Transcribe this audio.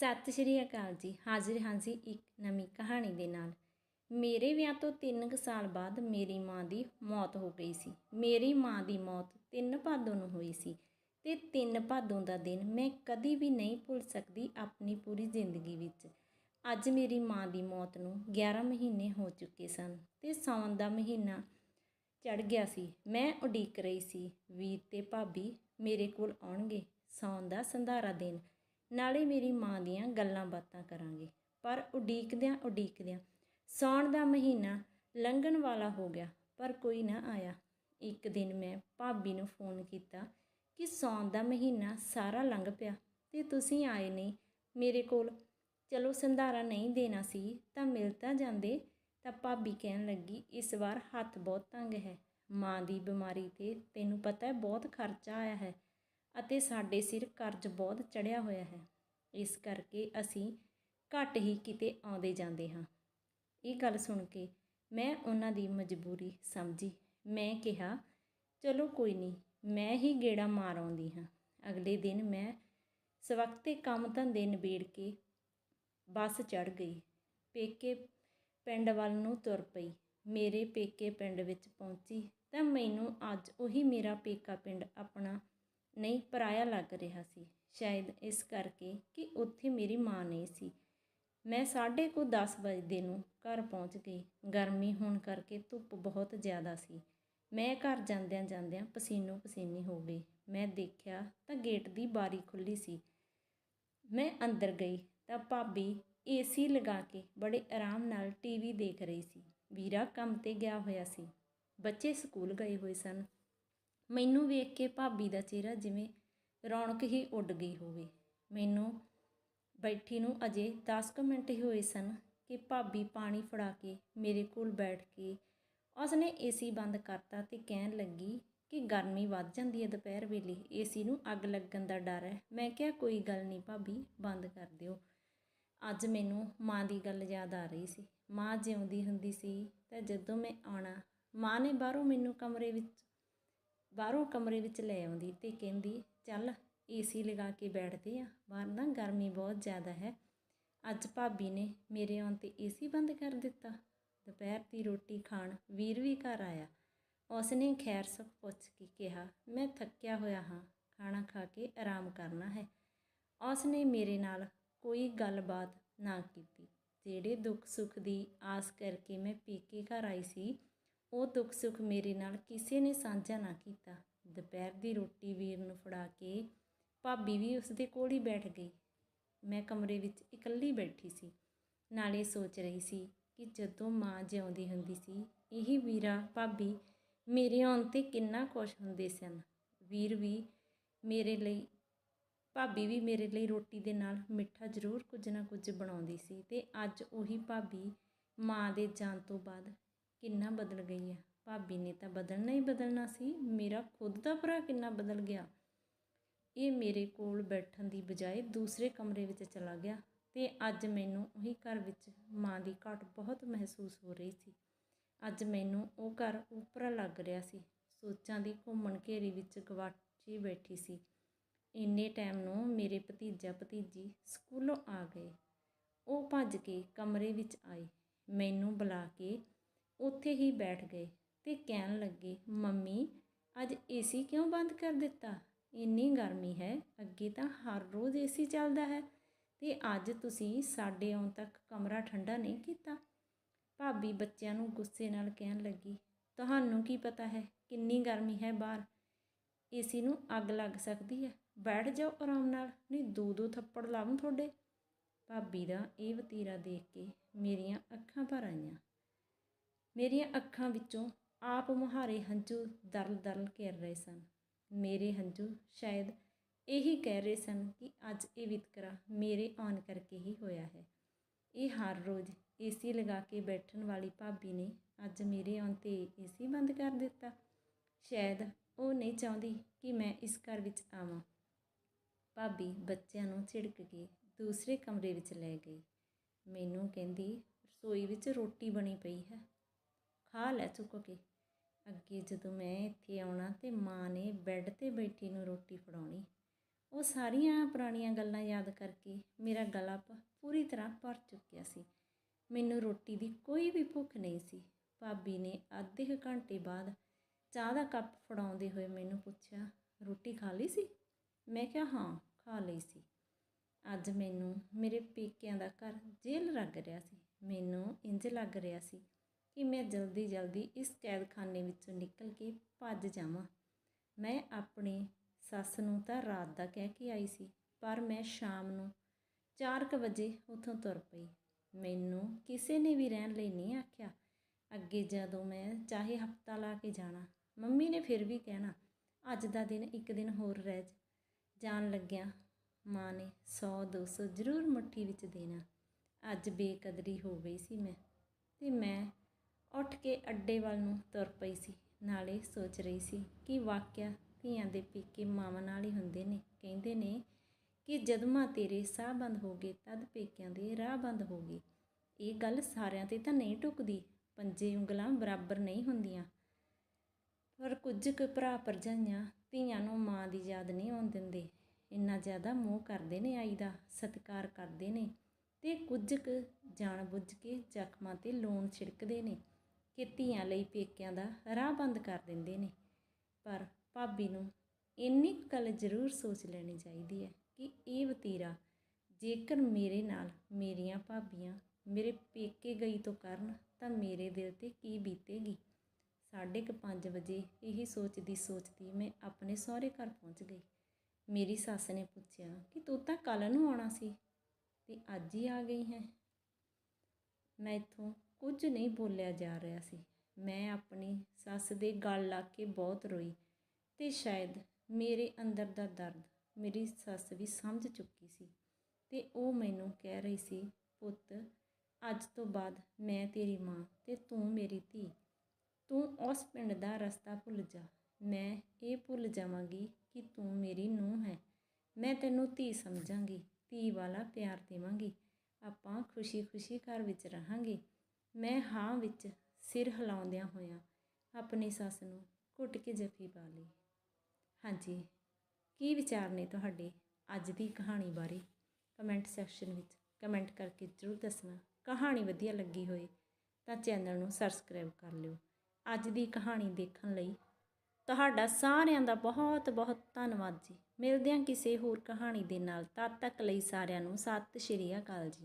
ਸਤਿ ਸ਼੍ਰੀ ਅਕਾਲ ਜੀ। ਹਾਜ਼ਰ ਹਾਂ ਜੀ ਇੱਕ ਨਵੀਂ ਕਹਾਣੀ ਦੇ ਨਾਲ। ਮੇਰੇ ਵਿਆਹ ਤੋਂ 3 ਕੁ ਸਾਲ ਬਾਅਦ ਮੇਰੀ ਮਾਂ ਦੀ ਮੌਤ ਹੋ ਗਈ ਸੀ। ਮੇਰੀ ਮਾਂ ਦੀ ਮੌਤ 3 ਭਾਦੋਂ ਨੂੰ ਹੋਈ ਸੀ ਤੇ 3 ਭਾਦੋਂ ਦਾ ਦਿਨ ਮੈਂ ਕਦੀ ਵੀ ਨਹੀਂ ਭੁੱਲ ਸਕਦੀ ਆਪਣੀ ਪੂਰੀ ਜ਼ਿੰਦਗੀ ਵਿੱਚ। ਅੱਜ ਮੇਰੀ ਮਾਂ ਦੀ ਮੌਤ ਨੂੰ 11 ਮਹੀਨੇ ਹੋ ਚੁੱਕੇ ਸਨ ਤੇ ਸਾਉਣ ਦਾ ਮਹੀਨਾ ਚੜ ਗਿਆ ਸੀ। ਮੈਂ ਉਡੀਕ ਰਹੀ ਸੀ, ਵੀਰ ਤੇ ਭਾਬੀ ਮੇਰੇ ਕੋਲ ਆਉਣਗੇ ਸਾਉਣ ਦਾ ਸੰਧਾਰਾ ਦੇਣ ਨਾਲੇ ਮੇਰੀ ਮਾਂ ਦੀਆਂ ਗੱਲਾਂ ਬਾਤਾਂ ਕਰਾਂਗੇ। ਪਰ ਉਡੀਕਦਿਆਂ ਉਡੀਕਦਿਆਂ ਸੌਣ ਦਾ ਮਹੀਨਾ ਲੰਘਣ ਵਾਲਾ ਹੋ ਗਿਆ, ਪਰ ਕੋਈ ਨਾ ਆਇਆ। ਇੱਕ ਦਿਨ ਮੈਂ ਭਾਬੀ ਨੂੰ ਫੋਨ ਕੀਤਾ ਕਿ ਸੌਣ ਦਾ ਮਹੀਨਾ ਸਾਰਾ ਲੰਘ ਪਿਆ ਤੇ ਤੁਸੀਂ ਆਏ ਨਹੀਂ। ਮੇਰੇ ਕੋਲ, ਚਲੋ ਸੰਧਾਰਾ ਨਹੀਂ ਦੇਣਾ ਸੀ ਤਾਂ ਮਿਲ ਤਾਂ ਜਾਂਦੇ। ਤਾਂ ਭਾਬੀ ਕਹਿਣ ਲੱਗੀ, ਇਸ ਵਾਰ ਹੱਥ ਬਹੁਤ ਤੰਗ ਹੈ। ਮਾਂ ਦੀ ਬਿਮਾਰੀ ਤੇ ਤੈਨੂੰ ਪਤਾ ਹੈ ਬਹੁਤ ਖਰਚਾ ਆਇਆ ਹੈ। ਅਤੇ ਸਾਡੇ ਸਿਰ ਕਰਜ਼ ਬਹੁਤ ਚੜਿਆ ਹੋਇਆ ਹੈ। ਇਸ ਕਰਕੇ ਅਸੀਂ ਘੱਟ ਹੀ ਕਿਤੇ ਆਉਂਦੇ ਜਾਂਦੇ ਹਾਂ। ਇਹ ਗੱਲ ਸੁਣ ਕੇ ਮੈਂ ਉਹਨਾਂ ਦੀ ਮਜਬੂਰੀ ਸਮਝੀ। ਮੈਂ ਕਿਹਾ, ਚਲੋ ਕੋਈ ਨਹੀਂ, ਮੈਂ ਹੀ ਗੇੜਾ ਮਾਰ ਆਉਂਦੀ ਹਾਂ। ਅਗਲੇ ਦਿਨ ਮੈਂ ਸਵਖਤੇ ਕੰਮ ਧੰਦੇ ਨਿਬੇੜ ਕੇ ਬੱਸ ਚੜ ਗਈ। ਪੇਕੇ ਪਿੰਡ ਵੱਲ ਨੂੰ ਤੁਰ ਪਈ। ਮੇਰੇ ਪੇਕੇ ਪਿੰਡ ਵਿੱਚ ਪਹੁੰਚੀ ਤਾਂ ਮੈਨੂੰ ਅੱਜ ਉਹੀ ਮੇਰਾ ਪੇਕਾ ਪਿੰਡ ਆਪਣਾ ਨਹੀਂ, ਪਰਾਇਆ ਲੱਗ ਰਿਹਾ ਸੀ। ਸ਼ਾਇਦ ਇਸ ਕਰਕੇ ਕਿ ਉੱਥੇ ਮੇਰੀ ਮਾਂ ਨਹੀਂ ਸੀ। ਮੈਂ ਸਾਢੇ ਕੁ 10 ਵਜੇ ਨੂੰ ਘਰ ਪਹੁੰਚ ਗਈ। ਗਰਮੀ ਹੋਣ ਕਰਕੇ ਧੁੱਪ ਬਹੁਤ ਜ਼ਿਆਦਾ ਸੀ। ਮੈਂ ਘਰ ਜਾਂਦਿਆਂ ਜਾਂਦਿਆਂ ਪਸੀਨੋ ਪਸੀਨੀ ਹੋ ਗਈ। ਮੈਂ ਦੇਖਿਆ ਤਾਂ ਗੇਟ ਦੀ ਬਾਰੀ ਖੁੱਲੀ ਸੀ। ਮੈਂ ਅੰਦਰ ਗਈ ਤਾਂ ਭਾਬੀ ਏਸੀ ਲਗਾ ਕੇ ਬੜੇ ਆਰਾਮ ਨਾਲ ਟੀਵੀ ਦੇਖ ਰਹੀ ਸੀ। ਵੀਰਾ ਕੰਮ ਤੇ ਗਿਆ ਹੋਇਆ ਸੀ। ਬੱਚੇ ਸਕੂਲ ਗਏ ਹੋਏ ਸਨ। ਮੈਨੂੰ ਵੇਖ ਕੇ ਭਾਬੀ ਦਾ ਚਿਹਰਾ ਜਿਵੇਂ ਰੌਣਕ ਹੀ ਉੱਡ ਗਈ ਹੋਵੇ। ਮੈਨੂੰ ਬੈਠੀ ਨੂੰ ਅਜੇ 10 ਕੁ ਮਿੰਟ ਹੀ ਹੋਏ ਸਨ ਕਿ ਭਾਬੀ ਪਾਣੀ ਫੜਾ ਕੇ ਮੇਰੇ ਕੋਲ ਬੈਠ ਕੇ ਉਸਨੇ ਏਸੀ ਬੰਦ ਕਰਤਾ ਤੇ ਕਹਿਣ ਲੱਗੀ ਕਿ ਗਰਮੀ ਵੱਧ ਜਾਂਦੀ ਹੈ ਦੁਪਹਿਰ ਵੇਲੇ, ਏਸੀ ਨੂੰ ਅੱਗ ਲੱਗਣ ਦਾ ਡਰ ਹੈ। ਮੈਂ ਕਿਹਾ, ਕੋਈ ਗੱਲ ਨਹੀਂ ਭਾਬੀ, ਬੰਦ ਕਰ ਦਿਓ। ਅੱਜ ਮੈਨੂੰ ਮਾਂ ਦੀ ਗੱਲ ਯਾਦ ਆ ਰਹੀ ਸੀ। ਮਾਂ ਜਿਉਂਦੀ ਹੁੰਦੀ ਸੀ ਤਾਂ ਜਦੋਂ ਮੈਂ ਆਉਣਾ, ਮਾਂ ਨੇ ਬਾਹਰੋਂ ਮੈਨੂੰ ਕਮਰੇ ਵਿੱਚ ਬਾਹਰੋਂ ਕਮਰੇ ਵਿੱਚ ਲੈ ਆਉਂਦੀ ਤੇ ਕਹਿੰਦੀ, ਚੱਲ ਏਸੀ ਲਗਾ ਕੇ ਬੈਠਦੇ ਆ, ਬਾਹਰ ਨਾ ਗਰਮੀ ਬਹੁਤ ਜ਼ਿਆਦਾ ਹੈ। ਅੱਜ ਭਾਬੀ ਨੇ ਮੇਰੇ ਆਉਣ ਤੇ ਏਸੀ ਬੰਦ ਕਰ ਦਿੱਤਾ। ਦੁਪਹਿਰ ਦੀ ਰੋਟੀ ਖਾਣ ਵੀਰ ਵੀ ਘਰ ਆਇਆ। ਉਸਨੇ ਖੈਰ ਸੁਖ ਪੁੱਛ ਕੇ ਕਿਹਾ, ਮੈਂ ਥੱਕਿਆ ਹੋਇਆ ਹਾਂ, ਖਾਣਾ ਖਾ ਕੇ ਆਰਾਮ ਕਰਨਾ ਹੈ। ਉਸ ਨੇ ਮੇਰੇ ਨਾਲ ਕੋਈ ਗੱਲਬਾਤ ਨਾ ਕੀਤੀ, ਜਿਹੜੇ ਦੁੱਖ ਸੁੱਖ ਦੀ ਆਸ ਕਰਕੇ ਮੈਂ ਪੀਕੇ ਘਰ ਆਈ ਸੀ। ਉਹ ਦੁੱਖ ਸੁੱਖ ਮੇਰੇ ਨਾਲ ਕਿਸੇ ਨੇ ਸਾਂਝਾ ਨਾ ਕੀਤਾ। ਦੁਪਹਿਰ ਦੀ ਰੋਟੀ ਵੀਰ ਨੂੰ ਫੜਾ ਕੇ ਭਾਬੀ ਵੀ ਉਸ ਦੇ ਕੋਲ ਹੀ ਬੈਠ ਗਈ। ਮੈਂ ਕਮਰੇ ਵਿੱਚ ਇਕੱਲੀ ਬੈਠੀ ਸੀ। ਨਾਲੇ ਸੋਚ ਰਹੀ ਸੀ ਕਿ ਜਦੋਂ ਮਾਂ ਜਿਉਂਦੀ ਹੁੰਦੀ ਸੀ, ਇਹੀ ਵੀਰਾ ਭਾਬੀ ਮੇਰੇ ਆਉਣ ਤੇ ਕਿੰਨਾ ਖੁਸ਼ ਹੁੰਦੇ ਸਨ। ਵੀਰ ਵੀ ਮੇਰੇ ਲਈ, ਭਾਬੀ ਵੀ ਮੇਰੇ ਲਈ ਰੋਟੀ ਦੇ ਨਾਲ ਮਿੱਠਾ ਜ਼ਰੂਰ ਕੁਝ ਨਾ ਕੁਝ ਬਣਾਉਂਦੀ ਸੀ ਤੇ ਅੱਜ ਉਹੀ ਭਾਬੀ ਮਾਂ ਦੇ ਜਾਣ ਤੋਂ ਬਾਅਦ ਕਿੰਨਾ ਬਦਲ ਗਈ ਹੈ। ਭਾਬੀ ਨੇ ਤਾਂ ਬਦਲਣਾ ਹੀ ਬਦਲਣਾ ਸੀ। ਮੇਰਾ ਖੁਦ ਦਾ ਭਰਾ ਕਿੰਨਾ ਬਦਲ ਗਿਆ। ਇਹ ਮੇਰੇ ਕੋਲ ਬੈਠਣ ਦੀ ਬਜਾਏ ਦੂਸਰੇ ਕਮਰੇ ਵਿੱਚ ਚਲਾ ਗਿਆ ਤੇ ਅੱਜ ਮੈਨੂੰ ਉਹੀ ਘਰ ਵਿੱਚ ਮਾਂ ਦੀ ਘਾਟ ਬਹੁਤ ਮਹਿਸੂਸ ਹੋ ਰਹੀ ਸੀ। ਅੱਜ ਮੈਨੂੰ ਉਹ ਘਰ ਉਪਰਾ ਲੱਗ ਰਿਹਾ ਸੀ। ਸੋਚਾਂ ਦੀ ਘੁੰਮਣ ਘੇਰੀ ਵਿੱਚ ਗਵਾਚੀ ਬੈਠੀ ਸੀ। ਇੰਨੇ ਟਾਈਮ ਨੂੰ ਮੇਰੇ ਭਤੀਜਾ ਭਤੀਜੀ ਸਕੂਲੋਂ ਆ ਗਏ। ਉਹ ਭੱਜ ਕੇ ਕਮਰੇ ਵਿੱਚ ਆਏ। ਮੈਨੂੰ ਬੁਲਾ ਕੇ ਉੱਥੇ ਹੀ ਬੈਠ ਗਏ ਤੇ ਕਹਿਣ ਲੱਗੇ, ਮੰਮੀ, ਅੱਜ ਏਸੀ ਕਿਉਂ ਬੰਦ ਕਰ ਦਿੱਤਾ? ਇੰਨੀ ਗਰਮੀ ਹੈ, ਅੱਗੇ ਤਾਂ ਹਰ ਰੋਜ਼ ਏਸੀ ਚੱਲਦਾ ਹੈ ਤੇ ਅੱਜ ਤੁਸੀਂ ਸਾਡੇ ਆਉਣ ਤੱਕ ਕਮਰਾ ਠੰਡਾ ਨਹੀਂ ਕੀਤਾ। ਭਾਬੀ ਬੱਚਿਆਂ ਨੂੰ ਗੁੱਸੇ ਨਾਲ ਕਹਿਣ ਲੱਗੀ, ਤੁਹਾਨੂੰ ਕੀ ਪਤਾ ਹੈ ਕਿੰਨੀ ਗਰਮੀ ਹੈ ਬਾਹਰ? ਏਸੀ ਨੂੰ ਅੱਗ ਲੱਗ ਸਕਦੀ ਹੈ। ਬੈਠ ਜਾਓ ਆਰਾਮ ਨਾਲ, ਨਹੀਂ ਦੋ ਦੋ ਥੱਪੜ ਲਾਵਾਂ ਤੁਹਾਡੇ। ਭਾਬੀ ਦਾ ਇਹ ਵਤੀਰਾ ਦੇਖ ਕੇ ਮੇਰੀਆਂ ਅੱਖਾਂ ਭਰ ਆਈਆਂ। ਮੇਰੀਆਂ ਅੱਖਾਂ ਵਿੱਚੋਂ ਆਪ ਮੁਹਾਰੇ ਹੰਝੂ ਦਰਲ ਦਰਲ ਘਿਰ ਰਹੇ ਸਨ। ਮੇਰੇ ਹੰਝੂ ਸ਼ਾਇਦ ਇਹੀ ਕਹਿ ਰਹੇ ਸਨ ਕਿ ਅੱਜ ਇਹ ਵਿਤਕਰਾ ਮੇਰੇ ਆਉਣ ਕਰਕੇ ਹੀ ਹੋਇਆ ਹੈ। ਇਹ ਹਰ ਰੋਜ਼ ਏਸੀ ਲਗਾ ਕੇ ਬੈਠਣ ਵਾਲੀ ਭਾਬੀ ਨੇ ਅੱਜ ਮੇਰੇ ਆਉਣ ਤੇ ਏਸੀ ਬੰਦ ਕਰ ਦਿੱਤਾ। ਸ਼ਾਇਦ ਉਹ ਨਹੀਂ ਚਾਹੁੰਦੀ ਕਿ ਮੈਂ ਇਸ ਘਰ ਵਿੱਚ ਆਵਾਂ। ਭਾਬੀ ਬੱਚਿਆਂ ਨੂੰ ਝਿੜਕ ਕੇ ਦੂਸਰੇ ਕਮਰੇ ਵਿੱਚ ਲੈ ਗਈ। ਮੈਨੂੰ ਕਹਿੰਦੀ, ਰਸੋਈ ਵਿੱਚ ਰੋਟੀ ਬਣੀ ਪਈ ਹੈ। ਖਾ ਲੈ ਚੁੱਕ ਕੇ। ਅੱਗੇ ਜਦੋਂ ਮੈਂ ਇੱਥੇ ਆਉਣਾ ਤੇ ਮਾਂ ਨੇ ਬੈੱਡ ਤੇ ਬੈਠੀ ਨੂੰ ਰੋਟੀ ਫੜਾਉਣੀ। ਉਹ ਸਾਰੀਆਂ ਪੁਰਾਣੀਆਂ ਗੱਲਾਂ ਯਾਦ ਕਰਕੇ ਮੇਰਾ ਗਲਾ ਪੂਰੀ ਤਰ੍ਹਾਂ ਭਰ ਚੁੱਕਿਆ ਸੀ। ਮੈਨੂੰ ਰੋਟੀ ਦੀ ਕੋਈ ਵੀ ਭੁੱਖ ਨਹੀਂ ਸੀ। ਭਾਬੀ ਨੇ ਅੱਧੇ ਕੁ ਘੰਟੇ ਬਾਅਦ ਚਾਹ ਦਾ ਕੱਪ ਫੜਾਉਂਦੇ ਹੋਏ ਮੈਨੂੰ ਪੁੱਛਿਆ, ਰੋਟੀ ਖਾ ਲਈ ਸੀ? ਮੈਂ ਕਿਹਾ, ਹਾਂ, ਖਾ ਲਈ ਸੀ। ਅੱਜ ਮੈਨੂੰ ਮੇਰੇ ਪੇਕਿਆਂ ਦਾ ਘਰ ਜੇਲ੍ਹ ਲੱਗ ਰਿਹਾ ਸੀ। ਮੈਨੂੰ ਇੰਜ ਲੱਗ ਰਿਹਾ ਸੀ ਕਿ ਮੈਂ ਜਲਦੀ ਜਲਦੀ ਇਸ ਕੈਦਖਾਨੇ ਵਿੱਚੋਂ ਨਿਕਲ ਕੇ ਭੱਜ ਜਾਵਾਂ। ਮੈਂ ਆਪਣੀ ਸੱਸ ਨੂੰ ਤਾਂ ਰਾਤ ਦਾ ਕਹਿ ਕੇ ਆਈ ਸੀ, ਪਰ ਮੈਂ ਸ਼ਾਮ ਨੂੰ 4:00 ਵਜੇ ਉੱਥੋਂ ਤੁਰ ਪਈ। ਮੈਨੂੰ ਕਿਸੇ ਨੇ ਵੀ ਰਹਿਣ ਲਈ ਨਹੀਂ ਆਖਿਆ। ਅੱਗੇ ਜਦੋਂ ਮੈਂ ਚਾਹੇ ਹਫਤਾ ਲਾ ਕੇ ਜਾਣਾ, ਮੰਮੀ ਨੇ ਫਿਰ ਵੀ ਕਹਿਣਾ, ਅੱਜ ਦਾ ਦਿਨ ਇੱਕ ਦਿਨ ਹੋਰ ਰਹਿ ਜਾਣ ਲੱਗਿਆ ਮਾਂ ਨੇ 100 200 ਜ਼ਰੂਰ ਮੁੱਠੀ ਵਿੱਚ ਦੇਣਾ। ਅੱਜ ਬੇਕਦਰੀ ਹੋ ਗਈ ਸੀ ਮੈਂ, ਤੇ ਮੈਂ ਉੱਠ ਕੇ ਅੱਡੇ ਵੱਲ ਨੂੰ ਤੁਰ ਪਈ ਸੀ। ਨਾਲੇ ਸੋਚ ਰਹੀ ਸੀ ਕਿ ਵਾਕਿਆ ਧੀਆਂ ਦੇ ਪੇਕੇ ਮਾਵਾਂ ਨਾਲ ਹੀ ਹੁੰਦੇ ਨੇ। ਕਹਿੰਦੇ ਨੇ ਕਿ ਜਦ ਮਾਂ ਤੇਰੇ ਸਾਹ ਬੰਦ ਹੋ ਗਏ, ਤਦ ਪੇਕਿਆਂ ਦੇ ਰਾਹ ਬੰਦ ਹੋ ਗਏ। ਇਹ ਗੱਲ ਸਾਰਿਆਂ ਤੇ ਤਾਂ ਨਹੀਂ ਟੁਕਦੀ ਪੰਜੇ ਉਂਗਲਾਂ ਬਰਾਬਰ ਨਹੀਂ ਹੁੰਦੀਆਂ, ਪਰ ਕੁਝ ਕੁ ਭਰਾ ਭਰਜਾਈਆਂ ਧੀਆਂ ਨੂੰ ਮਾਂ ਦੀ ਯਾਦ ਨਹੀਂ ਆਉਣ ਦਿੰਦੇ। ਇੰਨਾ ਜ਼ਿਆਦਾ ਮੋਹ ਕਰਦੇ ਨੇ ਆਈ ਦਾ, ਸਤਿਕਾਰ ਕਰਦੇ ਨੇ ਤੇ ਕੁਝ ਕੁ ਜਾਣ ਬੁੱਝ ਕੇ ਜ਼ਖਮਾਂ ਤੇ ਲੂਣ ਛਿੜਕਦੇ ਨੇ। ਕਿ ਧੀਆਂ ਲਈ ਪੇਕਿਆਂ ਦਾ ਰਾਹ ਬੰਦ ਕਰ ਦਿੰਦੇ ਨੇ। ਪਰ ਭਾਬੀ ਨੂੰ ਇੰਨੀ ਕੁ ਗੱਲ ਜ਼ਰੂਰ ਸੋਚ ਲੈਣੀ ਚਾਹੀਦੀ ਹੈ ਕਿ ਇਹ ਵਤੀਰਾ ਜੇਕਰ ਮੇਰੇ ਨਾਲ ਮੇਰੀਆਂ ਭਾਬੀਆਂ ਮੇਰੇ ਪੇਕੇ ਗਈ ਤੋਂ ਕਰਨ ਤਾਂ ਮੇਰੇ ਦਿਲ ਤੇ ਕੀ ਬੀਤੇਗੀ? ਸਾਢੇ ਕੁ ਪੰਜ ਵਜੇ ਇਹੀ ਸੋਚਦੀ ਸੋਚਦੀ ਮੈਂ ਆਪਣੇ ਸਹੁਰੇ ਘਰ ਪਹੁੰਚ ਗਈ। ਮੇਰੀ ਸੱਸ ਨੇ ਪੁੱਛਿਆ ਕਿ ਤੂੰ ਤਾਂ ਕੱਲ ਨੂੰ ਆਉਣਾ ਸੀ ਤੇ ਅੱਜ ਹੀ ਆ ਗਈ ਹੈ। ਮੈਂ ਇੱਥੋਂ ਕੁਝ ਨਹੀਂ ਬੋਲਿਆ ਜਾ ਰਿਹਾ ਸੀ। ਮੈਂ ਆਪਣੀ ਸੱਸ ਦੇ ਗਲ ਲੱਗ ਕੇ ਬਹੁਤ ਰੋਈ ਅਤੇ ਸ਼ਾਇਦ ਮੇਰੇ ਅੰਦਰ ਦਾ ਦਰਦ ਮੇਰੀ ਸੱਸ ਵੀ ਸਮਝ ਚੁੱਕੀ ਸੀ ਅਤੇ ਉਹ ਮੈਨੂੰ ਕਹਿ ਰਹੀ ਸੀ, ਪੁੱਤ, ਅੱਜ ਤੋਂ ਬਾਅਦ ਮੈਂ ਤੇਰੀ ਮਾਂ ਅਤੇ ਤੂੰ ਮੇਰੀ ਧੀ। ਤੂੰ ਉਸ ਪਿੰਡ ਦਾ ਰਸਤਾ ਭੁੱਲ ਜਾ। ਮੈਂ ਇਹ ਭੁੱਲ ਜਾਵਾਂਗੀ ਕਿ ਤੂੰ ਮੇਰੀ ਨੂੰਹ ਹੈ। ਮੈਂ ਤੈਨੂੰ ਧੀ ਸਮਝਾਂਗੀ, ਧੀ ਵਾਲਾ ਪਿਆਰ ਦੇਵਾਂਗੀ। ਆਪਾਂ ਖੁਸ਼ੀ-ਖੁਸ਼ੀ ਘਰ ਵਿੱਚ ਰਹਾਂਗੇ। ਮੈਂ ਹਾਂ ਵਿੱਚ ਸਿਰ ਹਿਲਾਉਂਦਿਆਂ ਹੋਇਆਂ ਆਪਣੀ ਸੱਸ ਨੂੰ ਘੁੱਟ ਕੇ ਜੱਫੀ ਪਾ ਲਈ। ਹਾਂਜੀ, ਕੀ ਵਿਚਾਰ ਨੇ ਤੁਹਾਡੇ ਅੱਜ ਦੀ ਕਹਾਣੀ ਬਾਰੇ? ਕਮੈਂਟ ਸੈਕਸ਼ਨ ਵਿੱਚ ਕਮੈਂਟ ਕਰਕੇ ਜ਼ਰੂਰ ਦੱਸਣਾ। ਕਹਾਣੀ ਵਧੀਆ ਲੱਗੀ ਹੋਏ ਤਾਂ ਚੈਨਲ ਨੂੰ ਸਬਸਕ੍ਰਾਈਬ ਕਰ ਲਿਓ। ਅੱਜ ਦੀ ਕਹਾਣੀ ਦੇਖਣ ਲਈ ਤੁਹਾਡਾ ਸਾਰਿਆਂ ਦਾ ਬਹੁਤ ਬਹੁਤ ਧੰਨਵਾਦ ਜੀ। ਮਿਲਦੇ ਹਾਂ ਕਿਸੇ ਹੋਰ ਕਹਾਣੀ ਦੇ ਨਾਲ। ਤਦ ਤੱਕ ਲਈ ਸਾਰਿਆਂ ਨੂੰ ਸਤਿ ਸ਼੍ਰੀ ਅਕਾਲ ਜੀ।